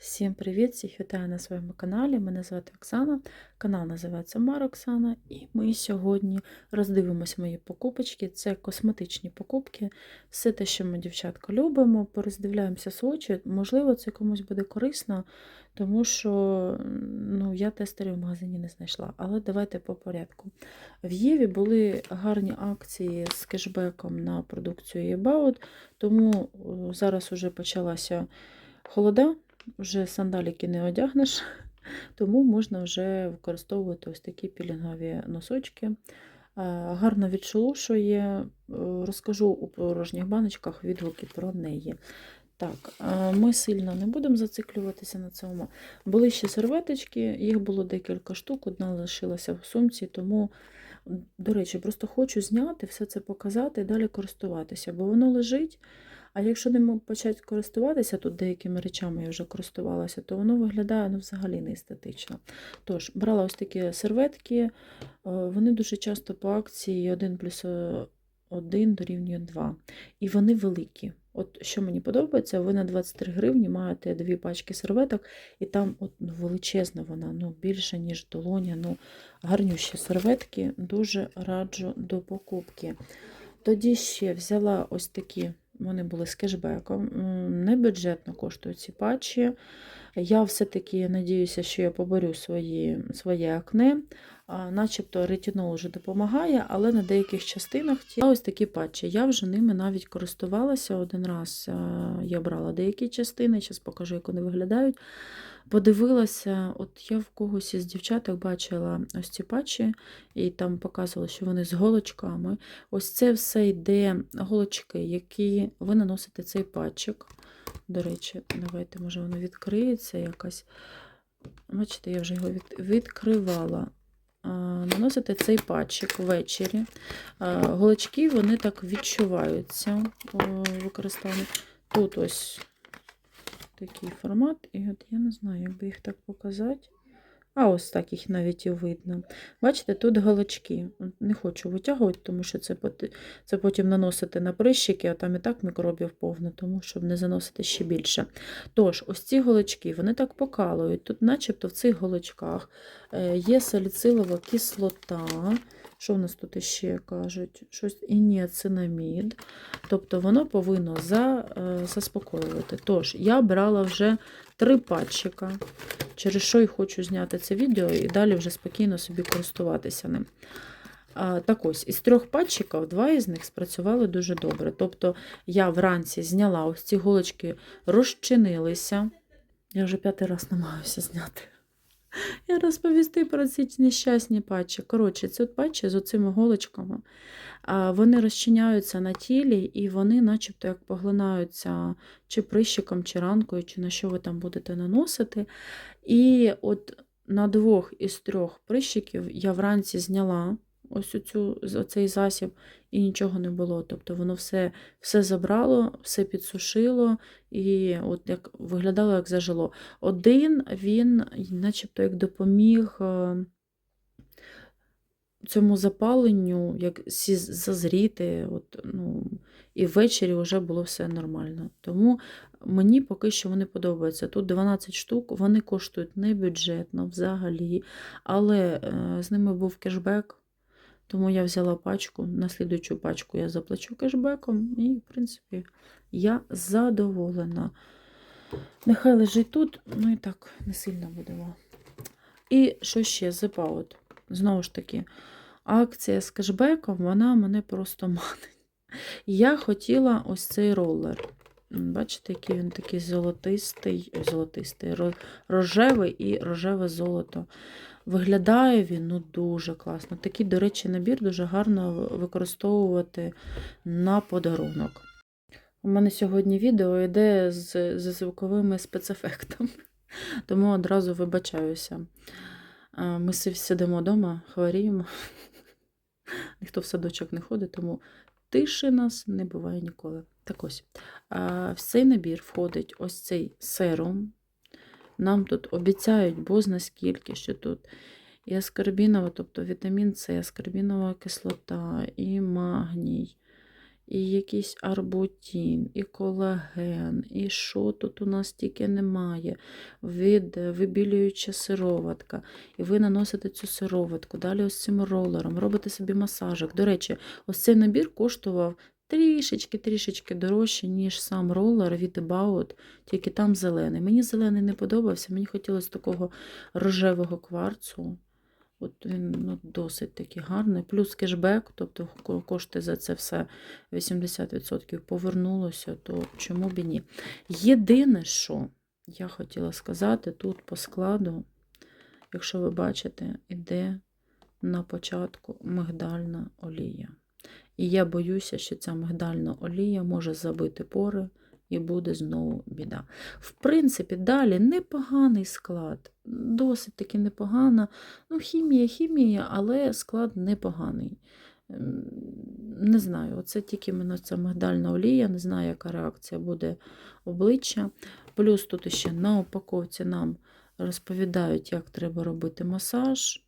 Всім привіт! Всіх вітаю на своєму каналі. Мене звати Оксана. Канал називається Мар Оксана. І ми сьогодні роздивимося мої покупочки. Це косметичні покупки. Все те, що ми, дівчатка, любимо, пороздивляємося свочі. Можливо, це комусь буде корисно, тому що ну, я тестерів в магазині не знайшла. Але давайте по порядку. В Єві були гарні акції з кешбеком на продукцію About, тому зараз вже почалася холода вже сандаліки не одягнеш, тому можна вже використовувати ось такі пілінгові носочки. Гарно відшелушує, Е, розкажу у порожніх баночках відгуки про неї. Так, ми сильно не будемо зациклюватися на цьому. Були ще серветочки, їх було декілька штук, одна лишилася в сумці, тому, до речі, просто хочу зняти, все це показати і далі користуватися, бо воно лежить. А якщо не почати користуватися, тут деякими речами я вже користувалася, то воно виглядає ну, взагалі не естетично. Тож, брала ось такі серветки, е, вони дуже часто по акції 1 плюс 1 дорівнює 2. І вони великі. От що мені подобається, ви на 23 гривні маєте дві пачки серветок, і там от, ну, величезна вона, ну, більше, ніж долоня, ну, гарнющі серветки, дуже раджу до покупки. Тоді ще взяла ось такі вони були з кешбеком. Небюджетно коштують ці патчі. Я все-таки надіюся, що я поборю свої, своє акне. Начебто ретинол вже допомагає, але на деяких частинах тіла ось такі патчі. Я вже ними навіть користувалася один раз. Я брала деякі частини, зараз покажу, як вони виглядають. Подивилася, от я в когось із дівчаток бачила ось ці патчі, і там показували, що вони з голочками. Ось це все йде голочки, які ви наносите цей патчик. До речі, давайте, може, воно відкриється якось. Бачите, я вже його від- відкривала. А, Наносите цей патчик ввечері. Голочки вони так відчуваються у використанні. Тут ось такий формат, і от я не знаю, як би їх так показати. А ось так їх навіть і видно. Бачите, тут голочки. Не хочу витягувати, тому що це, це потім наносити на прищики, а там і так мікробів повно, тому щоб не заносити ще більше. Тож, ось ці голочки, вони так покалують. Тут, начебто, в цих голочках е, є саліцилова кислота. Що в нас тут іще кажуть? Щось ініацинамід. Тобто воно повинно за, е, заспокоювати. Тож, я брала вже три патчика, через що і хочу зняти це відео і далі вже спокійно собі користуватися ним. Так ось, із трьох патчиків два із них спрацювали дуже добре. Тобто я вранці зняла ось ці голочки, розчинилися. Я вже п'ятий раз намагаюся зняти. Я розповісти про ці нещасні патчі. Коротше, ці патчі з оцими голочками. Вони розчиняються на тілі, і вони, начебто, як поглинаються чи прищиком, чи ранкою, чи на що ви там будете наносити. І от на двох із трьох прищиків я вранці зняла ось оцю, оцей засіб, і нічого не було. Тобто воно все, все забрало, все підсушило, і от як виглядало, як зажило. Один він, начебто, як допоміг. е, Цьому запаленню, як зазріти, от, ну, і ввечері вже було все нормально. Тому мені поки що вони подобаються. Тут 12 штук, вони коштують не бюджетно взагалі, але е, з ними був кешбек, тому я взяла пачку. На слідуючу пачку я заплачу кешбеком, і, в принципі, я задоволена. Нехай лежить тут, ну і так не сильно будемо. І що ще? Pout. Знову ж таки, акція з кешбеком, вона мене просто манить. Я хотіла ось цей ролер. Бачите, який він такий золотистий, золотистий, рожевий і рожеве золото. Виглядає він ну, дуже класно. Такий, до речі, набір дуже гарно використовувати на подарунок. У мене сьогодні відео йде з, з звуковими спецефектами, тому одразу вибачаюся. Ми сидимо вдома, хворіємо. Ніхто в садочок не ходить, тому тиші нас не буває ніколи. Так ось, в цей набір входить ось цей серум. Нам тут обіцяють бозна скільки, що тут і аскорбінова, тобто вітамін С, аскорбінова кислота, і магній, і якийсь арбутін, і колаген, і що тут у нас тільки немає. Від, вибілююча сироватка. І ви наносите цю сироватку, далі ось цим ролером, робите собі масажик. До речі, ось цей набір коштував трішечки-трішечки дорожче, ніж сам ролер від About, тільки там зелений. Мені зелений не подобався, мені хотілося такого рожевого кварцу. От він ну, досить такий гарний. Плюс кешбек, тобто кошти за це все 80% повернулося, то чому б і ні. Єдине, що я хотіла сказати, тут по складу, якщо ви бачите, іде на початку мигдальна олія. І я боюся, що ця мигдальна олія може забити пори і буде знову біда. В принципі, далі непоганий склад, досить таки непогана. Ну, хімія, хімія, але склад непоганий. Ем, Не знаю, оце тільки мене ця мигдальна олія, не знаю, яка реакція буде обличчя. Плюс тут ще на упаковці нам розповідають, як треба робити масаж,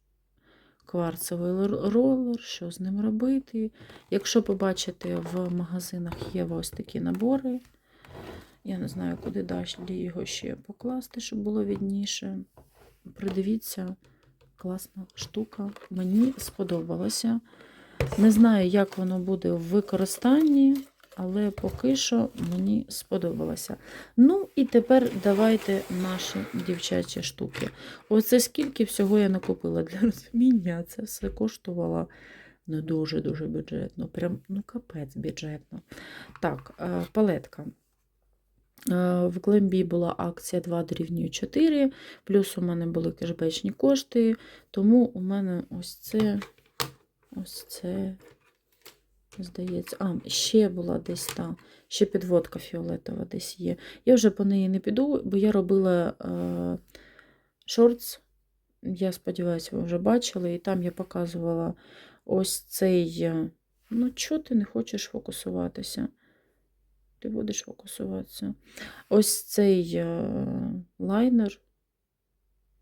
кварцевий ролер, що з ним робити. Якщо побачите, в магазинах є ось такі набори. Я не знаю, куди далі його ще покласти, щоб було відніше. Придивіться, класна штука. Мені сподобалося. Не знаю, як воно буде в використанні, але поки що мені сподобалося. Ну, і тепер давайте наші дівчачі штуки. Оце скільки всього я накупила для розуміння, це все коштувало не дуже-дуже бюджетно. Прям, ну, капець бюджетно. Так, е, палетка. Е, В Глембі була акція 2 дорівнює 4, плюс у мене були кешбечні кошти, тому у мене ось це, ось це, здається, а, ще була десь та, ще підводка фіолетова десь є. Я вже по неї не піду, бо я робила е, шортс, я сподіваюся, ви вже бачили, і там я показувала ось цей, е, ну, чого ти не хочеш фокусуватися? Ти будеш фокусуватися. Ось цей е, лайнер,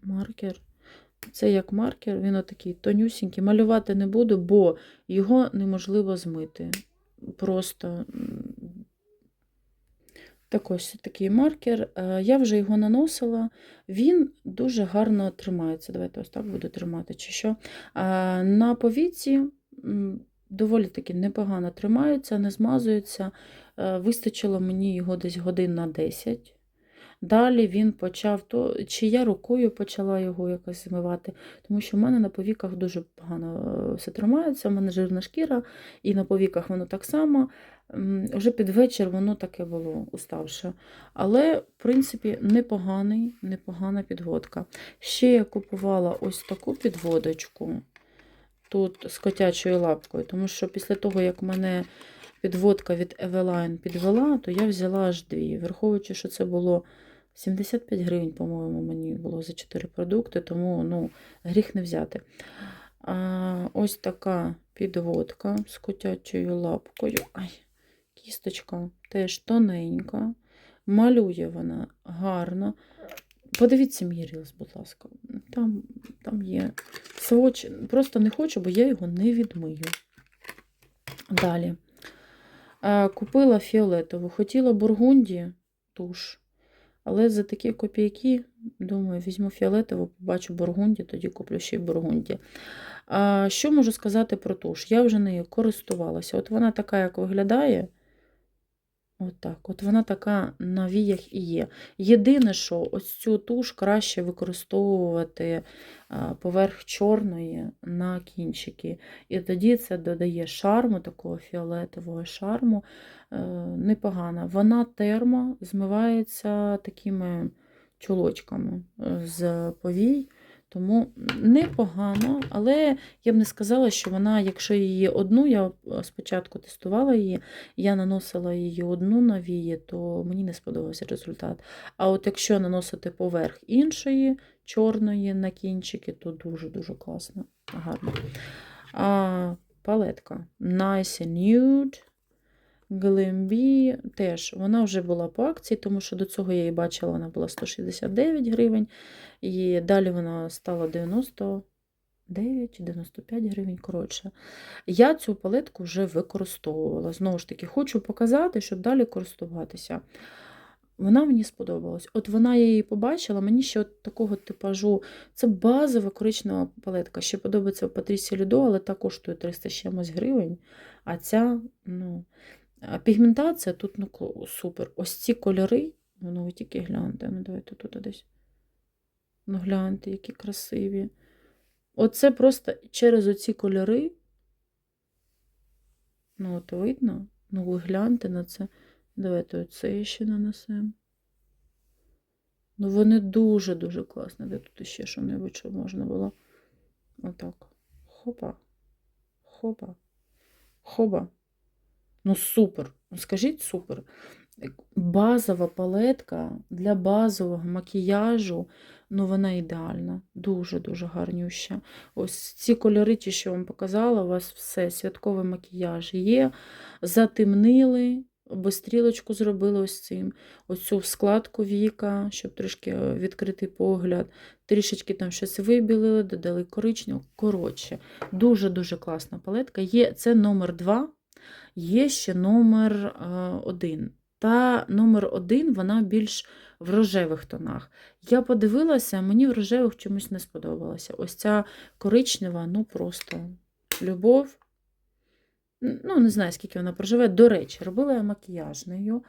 маркер. Це як маркер, він отакий тонюсінький. Малювати не буду, бо його неможливо змити. Просто так ось такий маркер. Е, Я вже його наносила. Він дуже гарно тримається. Давайте ось так буду тримати, чи що. На повіці доволі таки непогано тримається, не змазується. Е, Вистачило мені його десь годин на 10. Далі він почав, то, чи я рукою почала його якось змивати, тому що в мене на повіках дуже погано е, все тримається, в мене жирна шкіра, і на повіках воно так само. Вже під вечір воно таке було уставше. Але, в принципі, непоганий, непогана підводка. Ще я купувала ось таку підводочку тут з котячою лапкою, тому що після того, як мене підводка від Eveline підвела, то я взяла аж дві. Враховуючи, що це було 75 гривень, по-моєму, мені було за 4 продукти, тому ну, гріх не взяти. А, ось така підводка з котячою лапкою. Ай, кісточка теж тоненька. Малює вона гарно. Подивіться мій рілс, будь ласка. Там, там є сводч. Просто не хочу, бо я його не відмию. Далі. Купила фіолетову. Хотіла бургунді туш. Але за такі копійки, думаю, візьму фіолетову, побачу бургунді, тоді куплю ще й бургунді. А, що можу сказати про туш? Я вже нею користувалася. От вона така, як виглядає. От так. От вона така на віях і є. Єдине, що ось цю туш краще використовувати поверх чорної на кінчики. І тоді це додає шарму, такого фіолетового шарму. Е, непогана. Вона термо змивається такими чулочками е, з повій. Тому непогано, але я б не сказала, що вона, якщо її одну, я е, спочатку тестувала її, я наносила її одну на вії, то мені не сподобався результат. А от якщо наносити поверх іншої, чорної на кінчики, то дуже-дуже класно, гарно. А, палетка Nice and Nude. Глембі теж вона вже була по акції, тому що до цього я її бачила, вона була 169 гривень. І далі вона стала 90, 9 чи 95 гривень. Коротше, я цю палетку вже використовувала. Знову ж таки, хочу показати, щоб далі користуватися. Вона мені сподобалась. От вона я її побачила, мені ще от такого типажу. Це базова коричнева палетка. Ще подобається Патрісі Людо, але та коштує 300 з чимось гривень. А ця, ну, пігментація тут ну, супер. Ось ці кольори, ну ви тільки гляньте, ну давайте тут десь. Ну, гляньте, які красиві. Оце просто через оці кольори. Ну, от видно. Ну, ви гляньте на це. Давайте оце ще нанесемо. Ну, вони дуже-дуже класні. Де тут ще що-небудь, що можна було. Отак. Хопа. Хопа. Хоба. Ну, супер. Скажіть супер. Базова палетка для базового макіяжу, ну вона ідеальна. Дуже-дуже гарнюща. Ось ці кольори, ті, що я вам показала, у вас все, святковий макіяж є. Затемнили, бо стрілочку зробили ось цим. Ось цю складку віка, щоб трішки е, відкритий погляд. Трішечки там щось вибілили, додали коричневу. Коротше, дуже-дуже класна палетка. Є, це номер 2, є ще номер 1. Та номер 1 вона більш в рожевих тонах. Я подивилася, мені в рожевих чомусь не сподобалося. Ось ця коричнева, ну просто любов. Ну, не знаю, скільки вона проживе. До речі, робила я макіяж нею.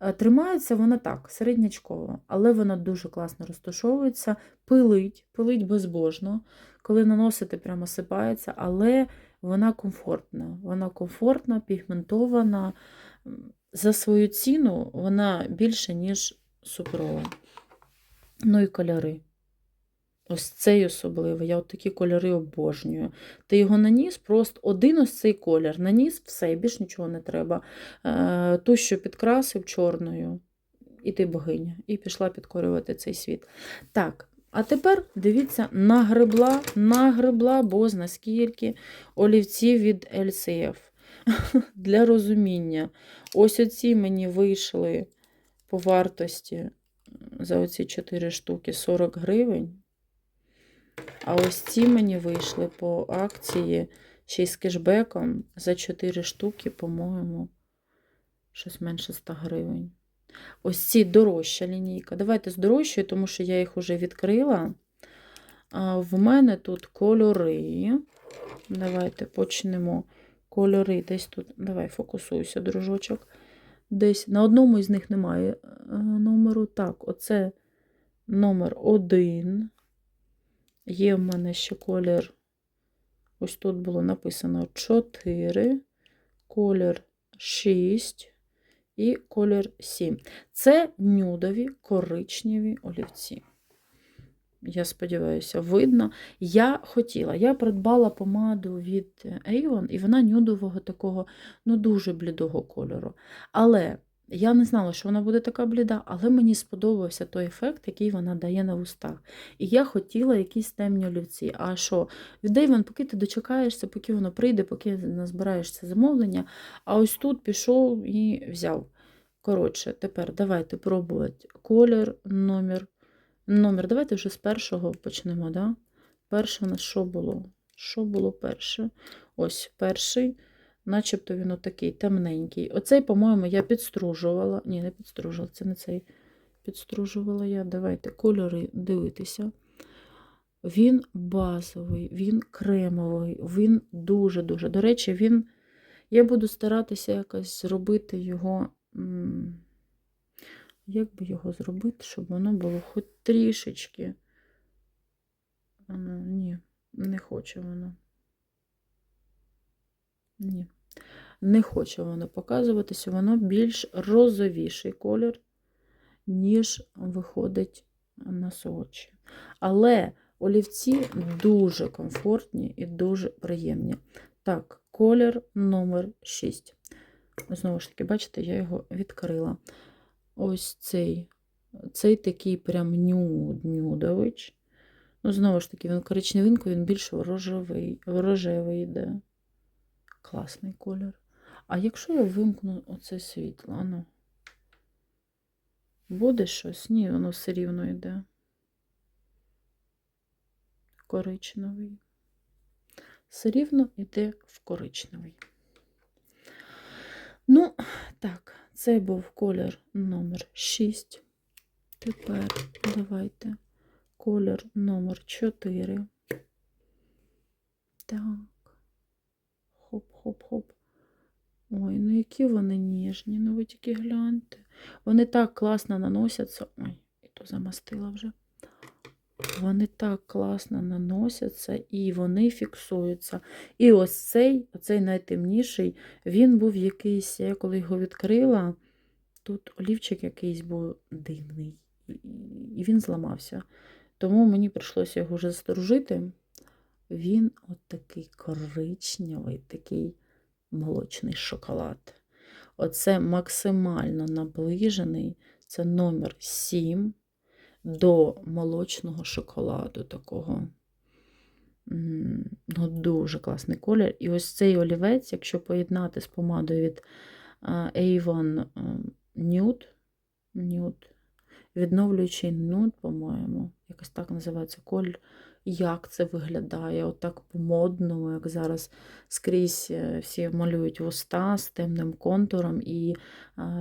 Е, Тримається вона так, середнячково, але вона дуже класно розташовується, пилить, пилить безбожно. Коли наносите, прямо сипається, але вона комфортна. Вона комфортна, пігментована. За свою ціну вона більше, ніж суперова. Ну і кольори. Ось цей особливий. Я от такі кольори обожнюю. Ти його наніс, просто один ось цей колір. Наніс, все, більш нічого не треба. Е, Ту, що підкрасив чорною, і ти богиня. І пішла підкорювати цей світ. Так, а тепер дивіться, нагребла, нагребла, бозна скільки олівців від LCF. Для розуміння. Ось оці мені вийшли по вартості за оці 4 штуки 40 гривень. А ось ці мені вийшли по акції ще й з кешбеком за 4 штуки, по-моєму, щось менше 100 гривень. Ось ці дорожча лінійка. Давайте з дорожчою, тому що я їх вже відкрила. А в мене тут кольори. Давайте почнемо. Кольори десь тут. Давай фокусуйся, дружочок. Десь на одному із них немає е, номеру. Так, оце номер один. Є в мене ще колір. Ось тут було написано 4, колір 6 і колір 7. Це нюдові коричневі олівці. Я сподіваюся, видно. Я хотіла, я придбала помаду від Avon, і вона нюдового такого, ну, дуже блідого кольору. Але я не знала, що вона буде така бліда, але мені сподобався той ефект, який вона дає на устах. І я хотіла якісь темні олівці. А що, від Avon, поки ти дочекаєшся, поки воно прийде, поки назбираєшся замовлення, а ось тут пішов і взяв. Коротше, тепер давайте пробувати колір, номер. Номер, давайте вже з першого почнемо. Да? Перше у нас що було? Що було перше? Ось перший, начебто він отакий темненький. Оцей, по-моєму, я підстружувала. Ні, не підстружувала, це не цей. Підстружувала я. Давайте кольори дивитися. Він базовий, він кремовий, він дуже-дуже. До речі, він. Я буду старатися якось зробити його. Як би його зробити, щоб воно було хоч трішечки. Ні, не хоче воно. Ні. Не хоче воно показуватися, воно більш розовіший колір, ніж виходить на очі. Але олівці дуже комфортні і дуже приємні. Так, колір номер 6. Знову ж таки, бачите, я його відкрила. Ось цей. Цей такий прям нюд, нюдович. Ну, знову ж таки, він коричневинку, він більш рожевий, рожевий йде. Класний колір. А якщо я вимкну оце світло, ну, буде щось? Ні, воно все рівно йде. Коричневий. все рівно йде в коричневий. Ну, так, це був колір номер 6. Тепер давайте колір номер 4. Так. Хоп-хоп-хоп. Ой, ну які вони ніжні, ну ви тільки гляньте. Вони так класно наносяться. Ой, і то замастила вже. Вони так класно наносяться і вони фіксуються. І ось цей, оцей найтемніший, він був якийсь, я коли його відкрила, тут олівчик якийсь був дивний, і- він зламався. Тому мені прийшлося його вже стружити. Він от такий коричневий, такий молочний шоколад. Оце максимально наближений, це номер 7 до молочного шоколаду такого. Ну, дуже класний колір. І ось цей олівець, якщо поєднати з помадою від Avon Nude, Nude, відновлюючий нюд, по-моєму, якось так називається колір. Як це виглядає? Отак по-модному, як зараз скрізь е, всі малюють вуста з темним контуром і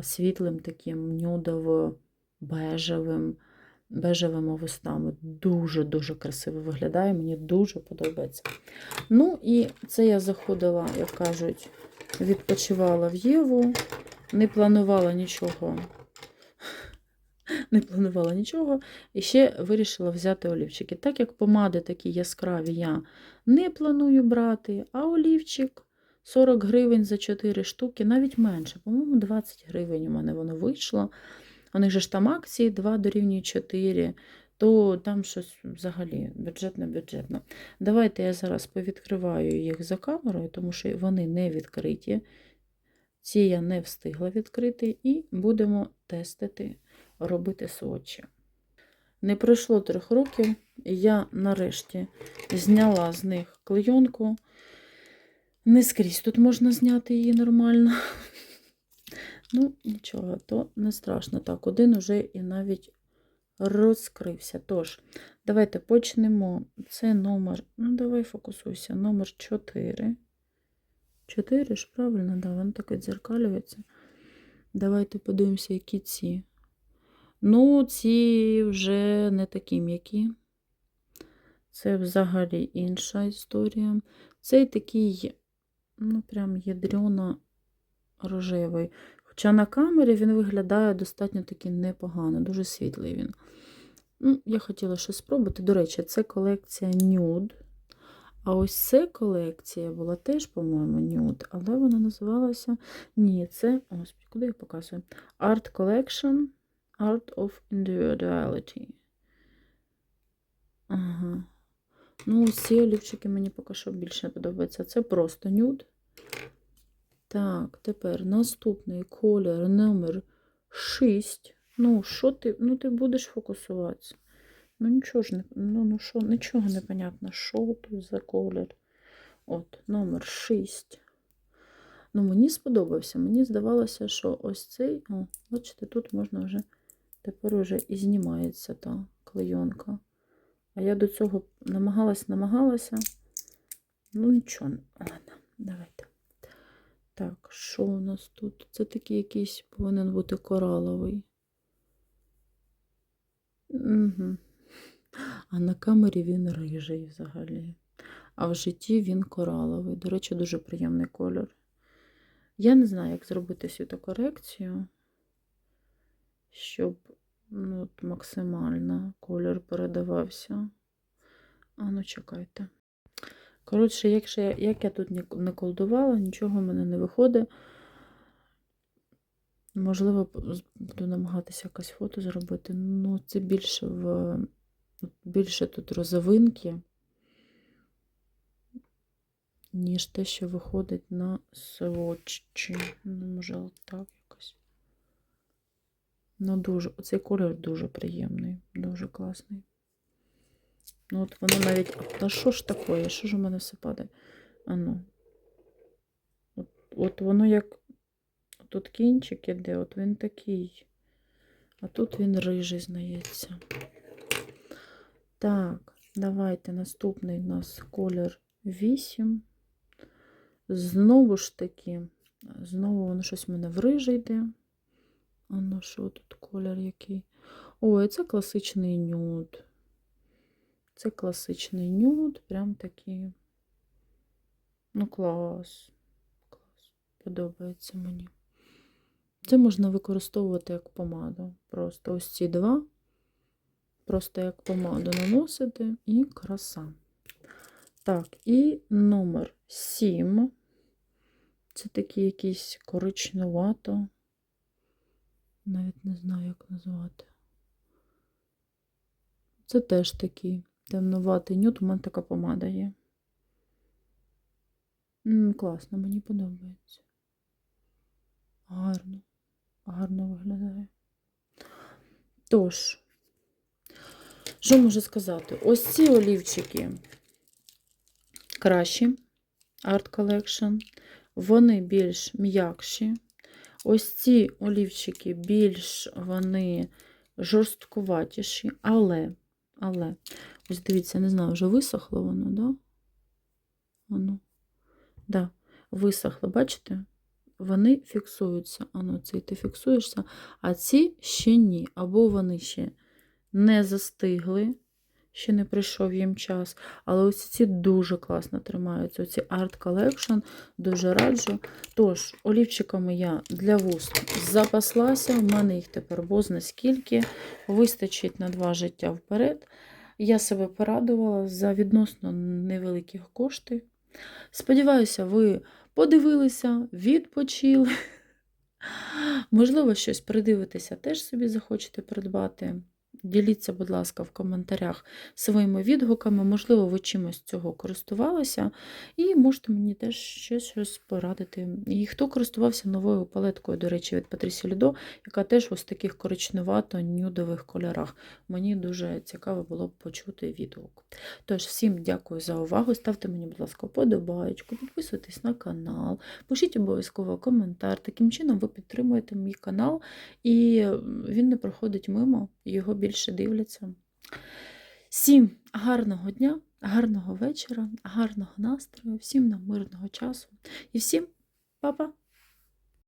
світлим таким нюдово-бежевим бежевими вустами. Дуже-дуже красиво виглядає, мені дуже подобається. Ну, і це я заходила, як кажуть, відпочивала в Єву, не планувала нічого. Не планувала нічого. І ще вирішила взяти олівчики. Так як помади такі яскраві я не планую брати, а олівчик 40 гривень за 4 штуки, навіть менше, по-моєму, 20 гривень у мене воно вийшло. Них же ж там акції 2 дорівнює 4, то там щось взагалі бюджетно-бюджетно. Давайте я зараз повідкриваю їх за камерою, тому що вони не відкриті. Ці я не встигла відкрити, і будемо тестити, робити сводчі. Не пройшло трьох років, і я нарешті зняла з них клейонку. Не скрізь тут можна зняти її нормально. Ну, нічого, то не страшно. Так, один уже і навіть розкрився. Тож, давайте почнемо. Це номер, ну, давай фокусуйся, номер 4. 4 ж, правильно, да, воно так відзеркалюється. Давайте подивимося, які ці. Ну, ці вже не такі м'які. Це взагалі інша історія. Цей такий, ну, прям ядрено рожевий. Хоча на камері він виглядає достатньо таки непогано, дуже світлий він. Ну, Я хотіла щось спробувати. До речі, це колекція Nude. А ось це колекція була теж, по-моєму, Nude, але вона називалася. Ні, це. Ось, куди я показую? Art Collection Art of Individuality. Ага. Ну, ці олівчики мені поки що більше подобаються. Це просто нюд. Так, тепер наступний колір номер 6. Ну, що ти? Ну, ти будеш фокусуватися. Ну, нічого ж не, ну, ну, що, нічого не понятно, що тут за колір. От, номер 6. Ну, мені сподобався. Мені здавалося, що ось цей, о, бачите, тут можна вже, тепер вже і знімається та клейонка. А я до цього намагалась, намагалася. Ну, нічого. Ладно, давайте. Так, що у нас тут? Це такий якийсь повинен бути кораловий. Угу. А на камері він рижий взагалі. А в житті він кораловий. До речі, дуже приємний кольор. Я не знаю, як зробити світокорекцію, щоб ну, от максимально колір передавався. А ну, чекайте. Коротше, якщо як я тут не колдувала, нічого в мене не виходить. Можливо, буду намагатися якось фото зробити. Ну, це більше в більше тут розовинки, ніж те, що виходить на сводчі. Ну, може, так. Ну, дуже, оцей колір дуже приємний, дуже класний. Ну, от воно навіть. Та що ж таке? Що ж у мене все падає? А ну. От, от воно як. Тут кінчик іде, от він такий. А тут він рижий, здається. Так, давайте наступний у нас колір 8. Знову ж таки, знову воно щось в мене в рижий йде. А ну що тут колір який? Ой, це класичний нюд. Це класичний нюд, прям такий. Ну, клас. Клас. Подобається мені. Це можна використовувати як помаду. Просто ось ці два. Просто як помаду наносити і краса. Так, і номер 7. Це такий якийсь коричнувато. Навіть не знаю, як назвати. Це теж такий темнуватий нюд. У мене така помада є. М, класно, мені подобається. Гарно, гарно виглядає. Тож, що можу сказати? Ось ці олівчики кращі, Art Collection. Вони більш м'якші. Ось ці олівчики більш вони жорсткуватіші, але, але, ось дивіться, не знаю, вже висохло воно, да? Воно. Да, висохло, бачите? Вони фіксуються. Ану, цей ти фіксуєшся, а ці ще ні. Або вони ще не застигли, ще не прийшов їм час. Але ось ці дуже класно тримаються. Оці Art Collection дуже раджу. Тож, олівчиками я для вуст запаслася. У мене їх тепер бозна скільки. Вистачить на два життя вперед. Я себе порадувала за відносно невеликі кошти. Сподіваюся, ви подивилися, відпочили. Можливо, щось придивитеся, теж собі захочете придбати. Діліться, будь ласка, в коментарях своїми відгуками. Можливо, ви чимось цього користувалися, і можете мені теж ще щось порадити. І хто користувався новою палеткою, до речі, від Патрісі Людо, яка теж ось в таких коричневато-нюдових кольорах. Мені дуже цікаво було б почути відгук. Тож, всім дякую за увагу. Ставте мені, будь ласка, подобаєчку, підписуйтесь на канал, пишіть обов'язково коментар. Таким чином ви підтримуєте мій канал, і він не проходить мимо, його більше дивляться. Всім гарного дня, гарного вечора, гарного настрою, всім нам мирного часу і всім па-па!